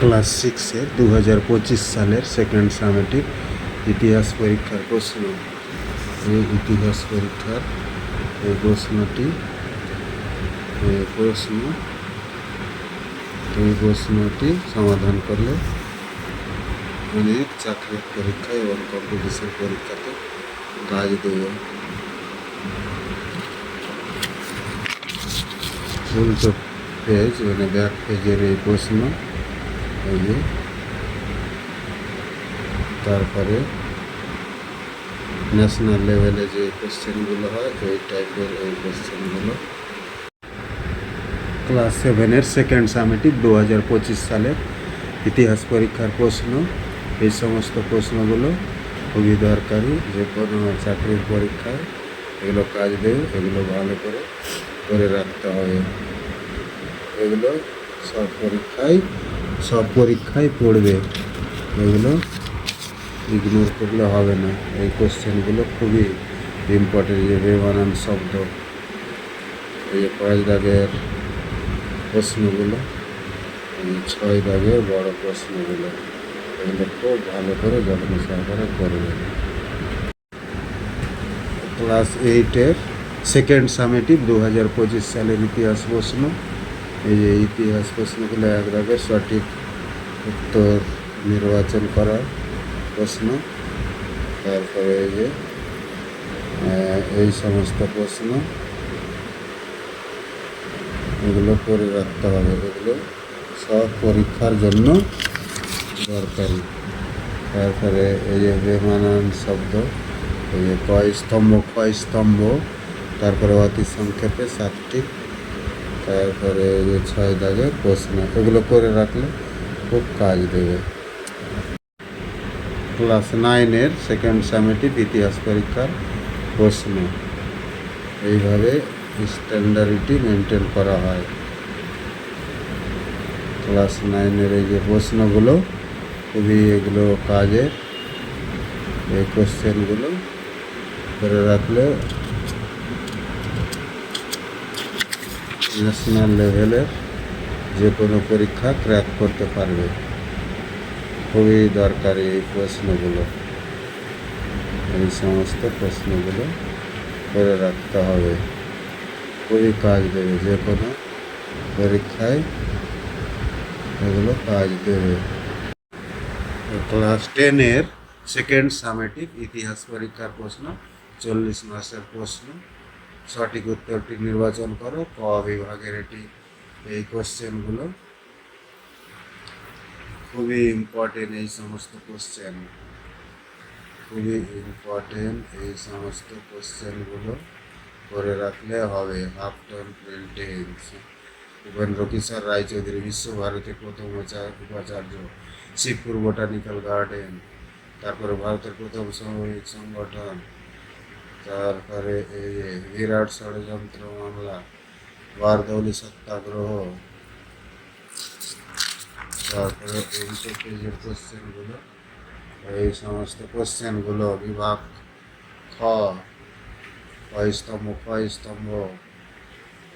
Class সিক্সে দু হাজার পঁচিশ সালের সেকেন্ড সামেটিক ইতিহাস পরীক্ষার প্রশ্ন। এই ইতিহাস পরীক্ষার, এই প্রশ্নটি প্রশ্ন, এই প্রশ্নটি সমাধান করলে অনেক চাকরির পরীক্ষা এবং কম্পিটিশন পরীক্ষাতে কাজ দেবে। উল্টো পেজ মানে ব্যাক পেজের এই প্রশ্ন এই তারপরে ন্যাশনাল লেভেলে যে কোশ্চেনগুলো হয়, ওই টাইপের এই কোশ্চেনগুলো ক্লাস সেভেনের সেকেন্ড সামেটিভ দু হাজার পঁচিশ সালের ইতিহাস পরীক্ষার প্রশ্ন। এই সমস্ত প্রশ্নগুলো খুবই দরকারি যে কোনো চাকরির পরীক্ষায় এগুলো কাজ দেবে এগুলো ভালো করে করে রাখতে হবে। এগুলো সব পরীক্ষায় সব পরীক্ষায় পড়বে। এগুলো ইগনোর করলে হবে না। এই কোশ্চেনগুলো খুবই ইম্পর্টেন্ট যে বেমানান শব্দ, এই যে পাঁচ দাগের প্রশ্নগুলো ছয় দাগের বড় প্রশ্নগুলো, এগুলো খুব ভালো করে যত্ন সহকারে করবে। ক্লাস এইটের সেকেন্ড সামেটিভ দু হাজার পঁচিশ সালের ইতিহাস প্রশ্ন। এই যে ইতিহাস প্রশ্নগুলো এক দাগের সঠিক উত্তর নির্বাচন করা প্রশ্ন। তারপরে এই যে এই সমস্ত প্রশ্ন। এগুলো করে রাখতে হবে, এগুলো সব পরীক্ষার জন্য দরকারি। তারপরে এই যে বেমানান শব্দ, এই যে কয় স্তম্ভ কয় স্তম্ভ, তারপরে অতি সংক্ষেপে সাতটি তারপরে যে ছয় দাগের প্রশ্ন, এগুলো করে রাখলে খুব কাজ দেবে। ক্লাস নাইনের সেকেন্ড সামেটিভ ইতিহাস পরীক্ষার প্রশ্ন। এইভাবে স্ট্যান্ডার্ডিটি মেনটেন করা হয়। ক্লাস নাইনের এই যে প্রশ্নগুলো, খুবই এগুলো কাজের, এই কোশ্চেনগুলো করে রাখলে ন্যাশনাল লেভেলের যে কোনো পরীক্ষা ক্র্যাক করতে পারবে। খুবই দরকারি এই প্রশ্নগুলো। এই সমস্ত প্রশ্নগুলো করে রাখতে হবে। খুবই কাজ দেবে যে কোনো পরীক্ষায় এগুলো কাজ দেবে। ক্লাস টেনের সেকেন্ড সামেটিক ইতিহাস পরীক্ষার প্রশ্ন, চল্লিশ মাসের প্রশ্ন। সঠিক উত্তরটি নির্বাচন করো, ক বিভাগের এটি, এই কোশ্চেনগুলো খুবই ইম্পর্টেন্ট এই সমস্ত কোশ্চেন খুবই ইম্পর্টেন্ট এই সমস্ত কোশ্চেনগুলো করে রাখলে হবে। হাফ টন মেনটেন্স উপেন্দ্র কিশোর রায়চৌধুরী বিশ্বভারতীর প্রথম উপাচার্য, শিবপুর বোটানিক্যাল গার্ডেন তারপরে ভারতের প্রথম সামরিক সংগঠন। তারপরে এই যে বিরাট ষড়যন্ত্র, মামলা, বারদৌলি সত্যাগ্রহ, তারপরে উল্টো পেজের কোশ্চেনগুলো, এই সমস্ত কোশ্চেনগুলো বিভাগ খ স্তম্ভ কয় স্তম্ভ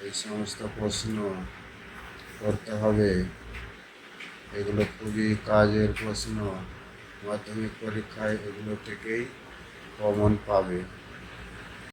এই সমস্ত প্রশ্ন করতে হবে। এগুলো খুবই কাজের প্রশ্ন, মাধ্যমিক পরীক্ষায় এগুলো থেকেই কমন পাবে।